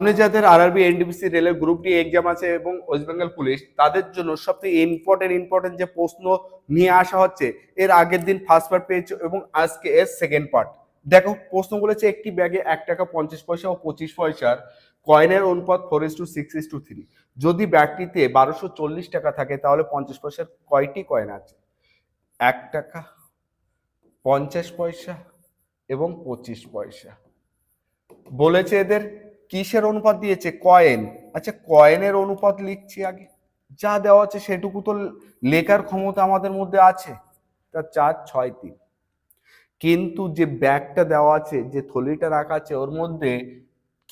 সামনে যাদের আরআরবি এনডিপিসি রেলের গ্রুপ ডি এক্সাম আছে এবং ওয়েস্ট বেঙ্গল পুলিশ তাদের জন্য সবথেকে ইম্পর্টেন্ট ইম্পর্টেন্ট যে প্রশ্ন নিয়ে আসা হচ্ছে, এর আগের দিন ফার্স্ট পার্ট পেয়েছে এবং আজকে এর সেকেন্ড পার্ট দেখো, প্রশ্ন বলেছে একটি ব্যাগে এক টাকা পঞ্চাশ পয়সা ও পঁচিশ পয়সার কয়েনের অনুপাত four is to six is to three যদি ব্যাগটিতে বারোশো চল্লিশ টাকা থাকে, তাহলে পঞ্চাশ পয়সার কয়টি কয়েন আছে? এক টাকা, পঞ্চাশ পয়সা এবং পঁচিশ পয়সা। বলেছে এদের কিসের অনুপাত দিয়েছে? কয়েন আচ্ছা কয়েনের অনুপাত লিখছি আগে। যা দেওয়া আছে সেটুকু তো লেখার ক্ষমতা আমাদের মধ্যে আছে। তা চার, ছয়, তিন। কিন্তু যে ব্যাগটা দেওয়া আছে, যে থলিটা রাখা আছে, ওর মধ্যে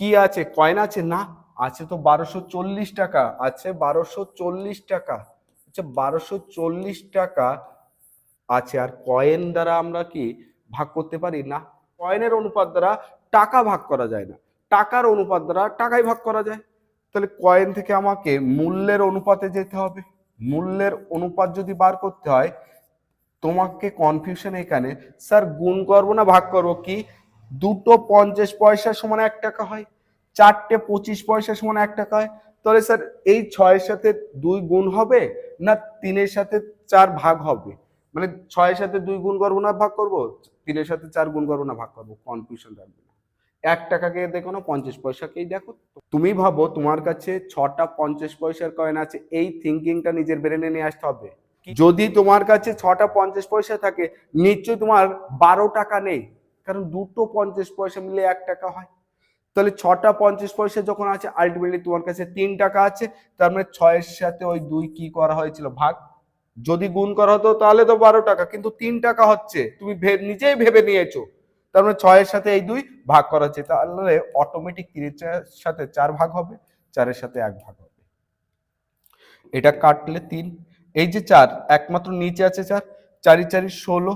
কি আছে? কয়েন আছে? না, আছে তো বারোশো চল্লিশ টাকা। আছে বারোশো চল্লিশ টাকা। আচ্ছা বারোশো চল্লিশ টাকা আছে। আর কয়েন দ্বারা আমরা কি ভাগ করতে পারি? না কয়েনের অনুপাত দ্বারা টাকা ভাগ করা যায় না। টাকার অনুপাত দ্বারা টাকাই ভাগ করা যায়। তাহলে কয়েন থেকে আমাকে মূল্যের অনুপাতে যেতে হবে। মূল্যের অনুপাত যদি বার করতে হয়, তোমাকে কনফিউশন এখানে, স্যার, গুণ করব না, ভাগ করব কি? দুটো পঞ্চাশ পয়সা সমান এক টাকা হয়, চারটে পঁচিশ পয়সা সমান এক টাকা হয়। তাহলে স্যার, এই ছয়ের সাথে দুই গুণ হবে না তিনের সাথে চার ভাগ হবে? মানে ছয়ের সাথে দুই গুণ করব না, ভাগ করব? তিনের সাথে চার গুণ করব না, ভাগ করব? কনফিউশন থাকবে না। এক টাকাকে দেখো না পঞ্চাশ পয়সাকেই দেখো। তুমি ভাবো তোমার কাছে ছটা পঞ্চাশ পয়সার কয়েন আছে এই থিঙ্কিংটা নিজের ব্রেনে নিয়ে আসতে হবে। যদি তোমার কাছে ছটা পঞ্চাশ পয়সা থাকে নিশ্চয়ই তোমার বারো টাকা নেই কারণ দুটো পঞ্চাশ পয়সা মিলে এক টাকা হয়। তাহলে ছটা পঞ্চাশ পয়সা যখন আছে আলটিমেটলি তোমার কাছে তিন টাকা আছে তার মানে ছয়ের সাথে ওই দুই কি করা হয়েছিল? ভাগ। যদি গুণ করা হতো তাহলে তো বারো টাকা কিন্তু তিন টাকা হচ্ছে তুমি নিজেই ভেবে নিয়েছো। তার মানে ছয়ের সাথে এই দুই ভাগ করা হচ্ছে। তাহলে অটোমেটিক তিনের সাথে চার ভাগ হবে, চারের সাথে এক ভাগ হবে। এটা কাটলে তিন। এই যে চার, একমাত্র নিচে আছে চার, চারি চারি ষোলো,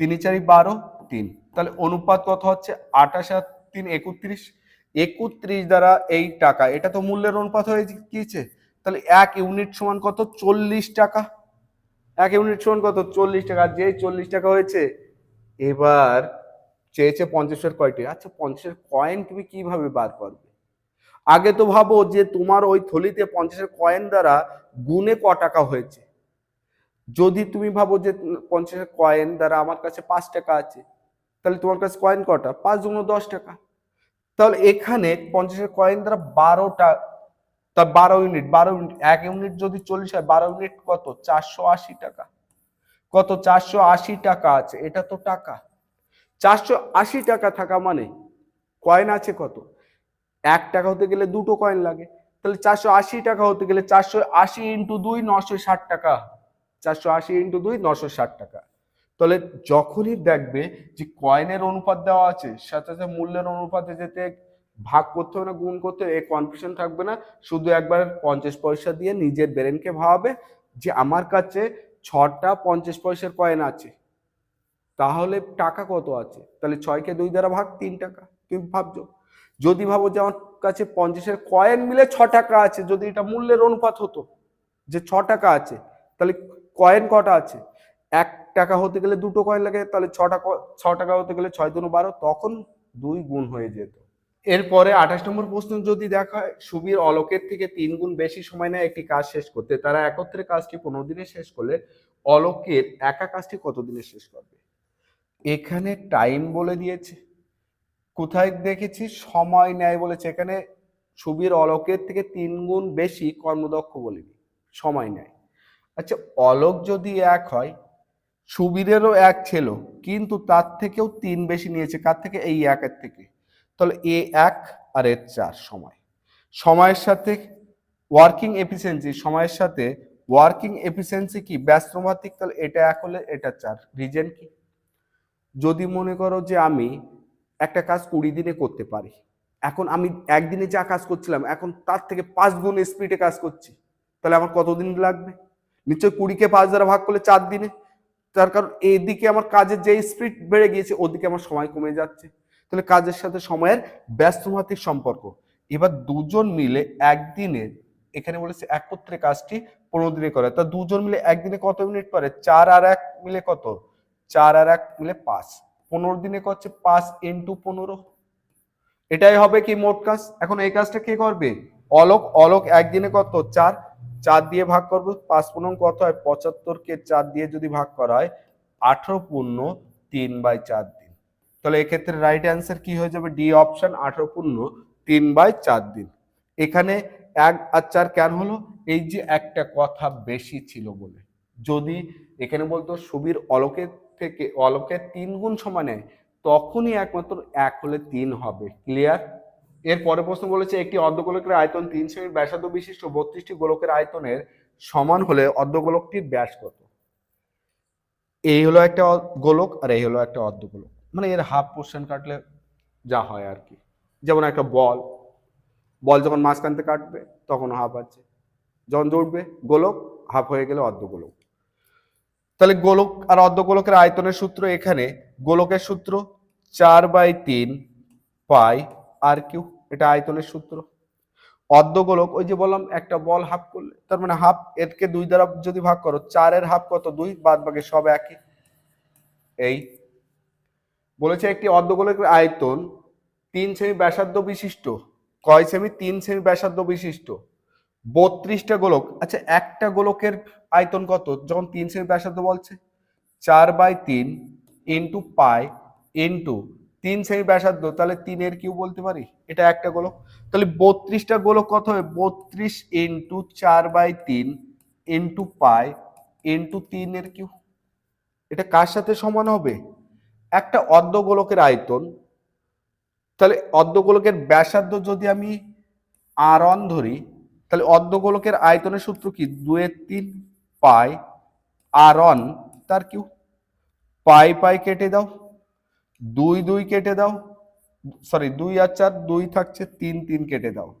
তিনে চারি বারো, তিন। তাহলে অনুপাত কত হচ্ছে? আঠাশ আর তিন একত্রিশ। একত্রিশ দ্বারা এই টাকা, এটা তো মূল্যের অনুপাত হয়ে গিয়েছে। তাহলে এক ইউনিট সমান কত? চল্লিশ টাকা। এক ইউনিট সমান কত? চল্লিশ টাকা। যে চল্লিশ টাকা হয়েছে, এবার চেয়েছে পঞ্চাশের কয়টি? আচ্ছা পঞ্চাশের কয়েন তুমি কীভাবে বার করবে? আগে তো ভাবো যে তোমার ওই থলিতে পঞ্চাশের কয়েন দ্বারা গুণে ক টাকা হয়েছে। যদি তুমি ভাবো যে পঞ্চাশের কয়েন দ্বারা আমার কাছে পাঁচ টাকা আছে, তাহলে তোমার কাছে কয়েন কটা? পাঁচ গুণ দশ টাকা। তাহলে এখানে পঞ্চাশের কয়েন দ্বারা বারোটা তা বারো ইউনিট বারো ইউনিট এক ইউনিট যদি চল্লিশ হয়, বারো ইউনিট কত? চারশো আশি টাকা। কত? চারশো আশি টাকা আছে, এটা তো টাকা। চারশো আশি টাকা থাকা মানে কয়েন আছে কত? এক টাকা হতে গেলে দুটো কয়েন লাগে। তাহলে চারশো আশি টাকা হতে গেলে চারশো আশি ইন্টু দুই নশো ষাট টাকা। চারশো আশি ইন্টু দুই নশো ষাট টাকা। তাহলে যখনই দেখবে যে কয়েনের অনুপাত দেওয়া আছে, সাথে সাথে মূল্যের অনুপাতে যেতে ভাগ করতে হবে না, গুণ করতে হবে, এ কনফিউশন থাকবে না। শুধু একবার পঞ্চাশ পয়সা দিয়ে নিজের ব্রেনকে ভাবাবে যে আমার কাছে ছটা পঞ্চাশ পয়সার কয়েন আছে। তাহলে টাকা কত আছে? তাহলে ছয়কে দুই দ্বারা ভাগ তিন টাকা। তুমি ভাবছ? যদি ভাবো যে আমার কাছে পঞ্চাশের কয়েন মিলে ছ টাকা আছে, যদি এটা মূল্যের অনুপাত হতো যে ছ টাকা আছে, তাহলে কয়েন কটা আছে? এক টাকা হতে গেলে দুটো কয়েন লাগে, তাহলে ছটা ক- ছ টাকা হতে গেলে ছয় দুনো বারো, তখন দুই গুণ হয়ে যেত। এরপরে আঠাশ নম্বর প্রশ্ন যদি দেখা হয় সুবীর অলোকের থেকে তিন গুণ বেশি সময় নেয় একটি কাজ শেষ করতে। তারা একত্রে কাজটি পনেরো দিনে শেষ করলে অলোকের একা কাজটি কত দিনে শেষ করবে? এখানে টাইম বলে দিয়েছে। কোথায় দেখেছি? সময় নেয় বলেছে। এখানে সুবীর অলোকের থেকে তিন গুণ বেশি কর্মদক্ষ বলিনি। সময় নেয় আচ্ছা অলোক যদি এক হয়, সুবীরেরও এক ছিল, কিন্তু তার থেকেও তিন বেশি নিয়েছে। কার থেকে? এই একের থেকে। তাহলে এ এক আর এর চার সময়। সময়ের সাথে ওয়ার্কিং এফিসিয়েন্সি সময়ের সাথে ওয়ার্কিং এফিসিয়েন্সি কি? ব্যস্তমাত্রিক তাহলে এটা এক হলে এটা চার। রিজেন কি? যদি মনে করো যে আমি একটা কাজ কুড়ি দিনে করতে পারি, এখন আমি একদিনে যা কাজ করছিলাম, এখন তার থেকে পাঁচ গুণ স্পিডে কাজ করছি, তাহলে আমার কতদিন লাগবে? নিশ্চয় কুড়িকে পাঁচ দ্বারা ভাগ করলে চার দিনে, তার কারণ এইদিকে আমার কাজের যে স্পিড বেড়ে গিয়েছে, ওদিকে আমার সময় কমে যাচ্ছে। তাহলে কাজের সাথে সময়ের ব্যস্তমাত্রিক সম্পর্ক। এবার দুজন মিলে একদিনে, এখানে বলেছে একত্রে কাজটি পনেরো দিনে করে। তা দুজন মিলে একদিনে কত মিনিট করে চার আর এক মিলে কত? চার আর এক মিলে পাঁচ। পনেরো দিনে করছে পাঁচ ইন্টু পনেরো। এটাই হবে কি মোট কাজ? এখন এই কাজটা কে করবে? অলোক অলোক একদিনে কত? চার। চার দিয়ে ভাগ করব, পাঁচ পূর্ণ কত হয়? পঁচাত্তর কে চার দিয়ে যদি ভাগ করা হয়, আঠারো পূর্ণ তিন বাই চার দিন। তাহলে এক্ষেত্রে রাইট অ্যান্সার কি হয়ে যাবে? ডি অপশন আঠারো পূর্ণ তিন বাই চার দিন। এখানে এক আর চার কেন হলো? এই যে একটা কথা বেশি ছিল বলে। যদি এখানে বলতো সুবীর অলোকের থেকে অলোকের তিন গুণ সমানে তখনই একমাত্র এক হলে তিন হবে। ক্লিয়ার এর পরে প্রশ্ন বলেছে, একটি অর্ধগোলকের আয়তন তিন সেমি ব্যাসার্ধ বিশিষ্ট বত্রিশটি গোলকের আয়তনের সমান হলে অর্ধগোলকটির ব্যাস কত? এই হলো একটা গোলক আর এই হলো একটা অর্ধগোলক। মানে এর হাফ পোর্শন কাটলে যা হয় আর কি। যেমন একটা বল বল যখন মাঝখানতে কাটবে তখন হাফ আছে। যখন দৌড়বে গোলক হাফ হয়ে গেলে অর্ধগোলক। তাহলে গোলক আর অর্ধগোলকের আয়তনের সূত্র এখানে, গোলকের সূত্র চার বাই তিন পাই আর কিউ, এটা আয়তনের সূত্র। অর্ধগোলক, ওই যে বললাম, একটা বল হাফ করলে, তার মানে হাফ এরকে দুই দ্বারা যদি ভাগ করো, চারের হাফ কত? দুই, বাদ বাকি সব একই। এই, বলেছে একটি অর্ধগোলকের আয়তন তিন সেমি ব্যাসার্ধ বিশিষ্ট। কয় সেমি তিন সেমি ব্যাসার্ধ বিশিষ্ট। বত্রিশটা গোলক আচ্ছা একটা গোলকের আয়তন কত? যখন তিন সেমি ব্যাসার্ধ বলছে, চার বাই তিন ইন্টু পাই ইন্টু তিন সেমি ব্যাসার্ধ, তাহলে তিনের কিউ বলতে পারি? এটা একটা গোলক। তাহলে বত্রিশটা গোলক কত হবে বত্রিশ ইন্টু চার বাই তিন ইন্টু পাই ইন্টু তিনের কিউ। এটা কার সাথে সমান হবে? একটা অর্ধগোলকের আয়তন। তাহলে অর্ধগোলকের ব্যাসার্ধ যদি আমি আর অন ধরি, তাহলে অর্ধগোলকের আয়তনের সূত্র কি? দুয়ের তিন পাই, আর অন, তার কিউ? পাই পাই কেটে দাও। দুই দুই কেটে দাও। সরি, দুই আর চার, দুই থাকছে, তিন তিন কেটে দাও।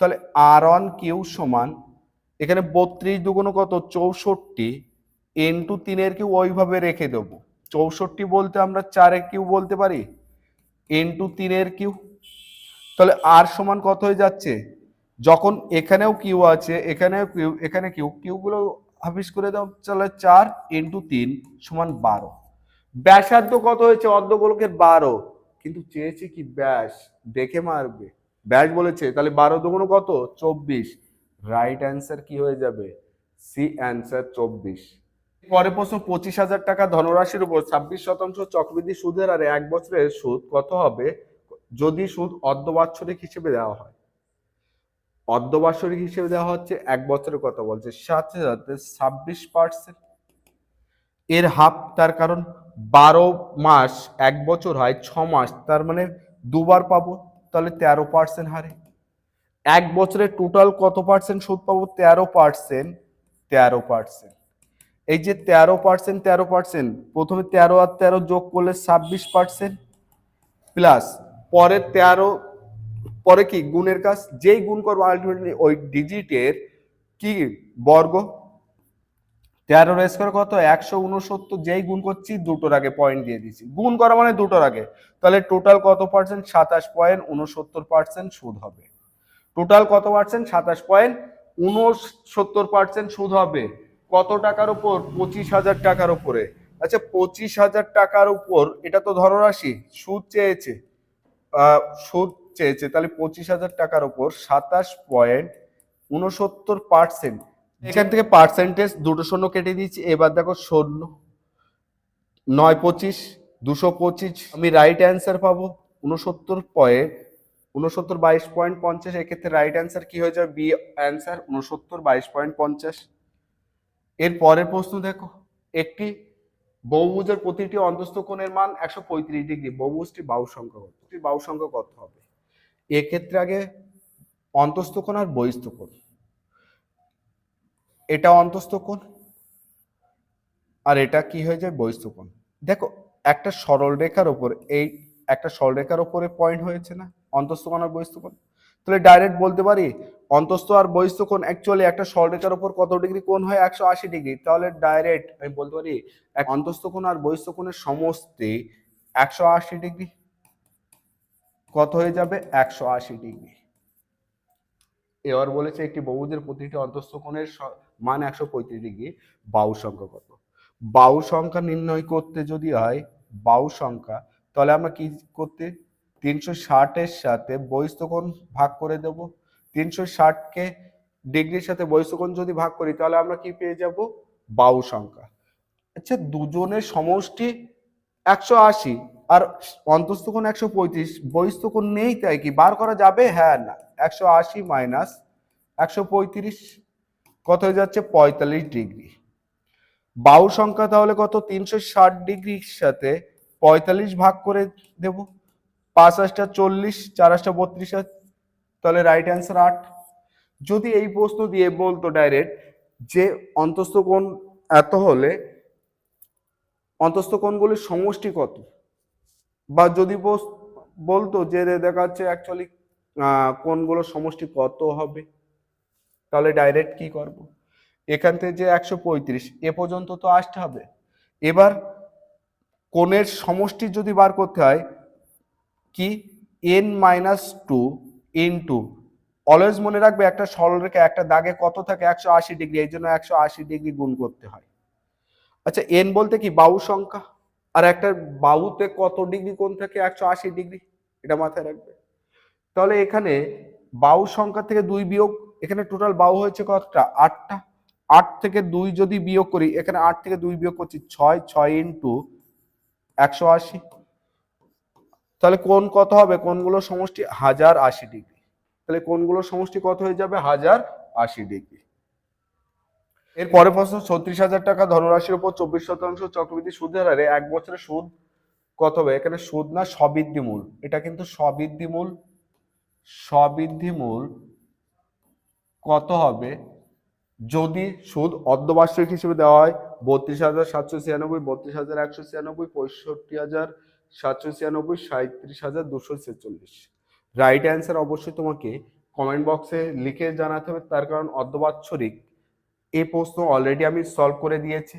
তাহলে আর অন কিউ সমান, এখানে বত্রিশ দুগুণ কত? চৌষট্টি। ইন্টু তিনের কিউ ওইভাবে রেখে দেবো। চৌষট্টি বলতে আমরা চারের কিউ বলতে পারি? ইন্টু তিনের কিউ। তাহলে আর সমান কত হয়ে যাচ্ছে? যখন এখানেও কিউ আছে, এখানেও কিউ, এখানে কিউ, কিউগুলো হাফিস করে দাও তাহলে চার ইন্টু তিন সমান বারো। ব্যাসার্ধ কত হয়েছে? অর্ধগোলকের বারো। কিন্তু চেয়েছে কি ব্যাস, দেখে মারবে। ব্যাস বলেছে, তাহলে বারো দুগুণ কত? চব্বিশ। রাইট অ্যান্সার কি হয়ে যাবে? সি অ্যান্সার চব্বিশ। পরে প্রশ্ন, পঁচিশ হাজার টাকা ধনরাশির উপর ছাব্বিশ শতাংশ চক্রবৃদ্ধি সুদের আর এক বছরের সুদ কত হবে? যদি সুদ অর্ধবাৎসরিক হিসেবে দেওয়া হয়। অর্ধবাৎসরিক হিসেবে দেওয়া হচ্ছে এক বছরের কথা বলছে। সাথে সাথে ছাব্বিশ পার্সেন্ট এর হাফ, তার কারণ বারো মাস এক বছর হয়, ছ মাস, তার মানে দুবার পাবো, তাহলে তেরো পার্সেন্ট হারে। এক বছরে টোটাল কত পার্সেন্ট সুদ পাবো? তেরো পার্সেন্ট তেরো পার্সেন্ট এই যে তেরো পার্সেন্ট তেরো পার্সেন্ট প্রথমে তেরো আর তেরো যোগ করলে ছাব্বিশ পার্সেন্ট প্লাস পরে তেরো পরে কি গুণের কাজ? যেই গুণ করব আলটিমেটলি ওই ডিজিটের কি বর্গ? তেরো রেস করে কত? একশো উনসত্তর যেই গুণ করছি দুটোর আগে পয়েন্ট দিয়ে দিচ্ছি গুণ করা মানে দুটোর আগে। তাহলে টোটাল কত পার্সেন্ট সাতাশ পয়েন্ট উনসত্তর পার্সেন্ট সুদ হবে। টোটাল কত পার্সেন্ট সাতাশ পয়েন্ট উনসত্তর পার্সেন্ট সুদ হবে। কত টাকার উপর? পঁচিশ হাজার টাকার উপরে। আচ্ছা পঁচিশ হাজার টাকার উপর, এটা তো ধরো রাশি, সুদ চেয়েছে। সুদ চেয়েছে, তাহলে পঁচিশ হাজার টাকার উপর সাতাশ পয়েন্ট উনসত্তর পার্সেন্ট। এখান থেকে পার্সেন্টেজ দুটো শূন্য কেটে দিয়েছি, এবার দেখো শূন্য, নয় পঁচিশ, দুশো পঁচিশ, আমি রাইট অ্যান্সার পাবো উনসত্তর পয়েন্ট উনসত্তর বাইশ পয়েন্ট পঞ্চাশ, এক্ষেত্রে রাইট অ্যান্সার কি হয়ে যাবে? বি অ্যান্সার উনসত্তর বাইশ পয়েন্ট পঞ্চাশ। এর পরের প্রশ্ন দেখো, একটি বহুভুজের প্রতিটি অন্তস্থ কোণের মান একশো পঁয়ত্রিশ ডিগ্রি, বহুভুজটি বাহু সংখ্যা কত সংখ্যা কত হবে? এক্ষেত্রে আগে অন্তস্থ কোণ আর বহিস্থ কোণ এটা অন্তস্থ কোণ আর এটা কি হয়ে যায়? বহিস্থ কোণ দেখো, একটা সরল রেখার উপর এই একটা সরল রেখার উপরে পয়েন্ট হয়েছে না? অন্তস্থ কোণ আর বহিস্থ কোণ তাহলে ডাইরেক্ট বলতে পারি, অন্তস্থ আর বহিস্থ কোণ অ্যাকচুয়ালি একটা সরলরেখার উপর কত ডিগ্রি কোণ হয়? একশো আশি ডিগ্রি। তাহলে ডাইরেক্ট আমি বলতে পারি অন্তস্থ কোণ আর বহিস্থ কোণের একশো আশি ডিগ্রি। কত হয়ে যাবে? একশো আশি ডিগ্রি। এবার বলেছে একটি বহুদের প্রতিটি অন্তস্থ কোণের মান একশো পঁয়ত্রিশ ডিগ্রি। বাহু সংখ্যা কত? বাউ সংখ্যা নির্ণয় করতে যদি হয় বাউ সংখ্যা, তাহলে আমরা কি করতে? তিনশো ষাটের সাথে বহিস্থকোণ ভাগ করে দেব। তিনশো ষাটকে ডিগ্রির সাথে বহিস্থকোণ যদি ভাগ করি, তাহলে আমরা কি পেয়ে যাব? বাউ সংখ্যা। আচ্ছা দুজনের সমষ্টি একশো আশি। আর অন্তস্থকোণ একশো পঁয়ত্রিশ বহিস্থকোণ নেই তাই কি? বার করা যাবে? হ্যাঁ না। একশো আশি মাইনাস একশো পঁয়ত্রিশ কত হয়ে যাচ্ছে? পঁয়তাল্লিশ ডিগ্রি। বাহু সংখ্যা তাহলে কত? তিনশো ষাট ডিগ্রির সাথে পঁয়তাল্লিশ ভাগ করে দেব। পাঁচ আটটা চল্লিশ, চার আটটা বত্রিশ তাহলে রাইট অ্যান্সার আট। যদি এই প্রশ্ন দিয়ে বলতো ডাইরেক্ট যে অন্তস্থ কোণ এত হলে অন্তস্থ কোণগুলির সমষ্টি কত? বা যদি বলতো যে দেখাচ্ছে অ্যাকচুয়ালি কোনগুলো সমষ্টি কত হবে? তাহলে ডাইরেক্ট কি করব? এখান থেকে যে একশো পঁয়ত্রিশ, এ পর্যন্ত তো আসতে হবে। এবার কোণের সমষ্টি যদি বার করতে হয়, কি? N minus two in two always মনে রাখবে একটা সরলরেখা, একটা দাগে কত থাকে? একশো আশি ডিগ্রি এই জন্য একশো আশি ডিগ্রি গুণ করতে হয়। আচ্ছা এন বলতে কি? বাহু সংখ্যা? আর একটা বাহুতে কত ডিগ্রি কোণ থাকে একশো আশি ডিগ্রি? এটা মাথায় রাখবে। তাহলে এখানে বাহু সংখ্যা থেকে দুই বিয়োগ, এখানে টোটাল বাউ হয়েছে কতটা? আটটা। আট থেকে দুই যদি বিয়োগ করি, এখানে আট থেকে দুই বিয়োগ করছি ছয় ছয় ইন্টু একশো আশি। তাহলে কোন কত হবে? কোনগুলো সমষ্টি হাজার আশি ডিগ্রি। তাহলে কোনগুলো সমষ্টি কত হয়ে যাবে? হাজার আশি ডিগ্রি। এর পরে প্রশ্ন, ছত্রিশ হাজার টাকা ধনরাশির উপর চব্বিশ শতাংশ চক্রবৃদ্ধি সুদের হারে, এক বছরের সুদ কত হবে? এখানে সুদ না সবৃদ্ধি মূল এটা কিন্তু সবৃদ্ধি মূল সবৃদ্ধি মূল কত হবে? যদি সুদ অর্ধবার্ষিক হিসেবে দেওয়া হয়, বত্রিশ হাজার সাতশো ছিয়ানব্বই, বত্রিশ হাজার একশো ছিয়ানব্বই, পঁয়ষট্টি হাজার সাতশো ছিয়ানব্বই সাঁত্রিশ হাজার দুশো ছেচল্লিশ। রাইট অ্যান্সার অবশ্যই তোমাকে কমেন্ট বক্সে লিখে জানাতে হবে, তার কারণ অর্ধবাৎসরিক এই প্রশ্ন অলরেডি আমি সলভ করে দিয়েছি।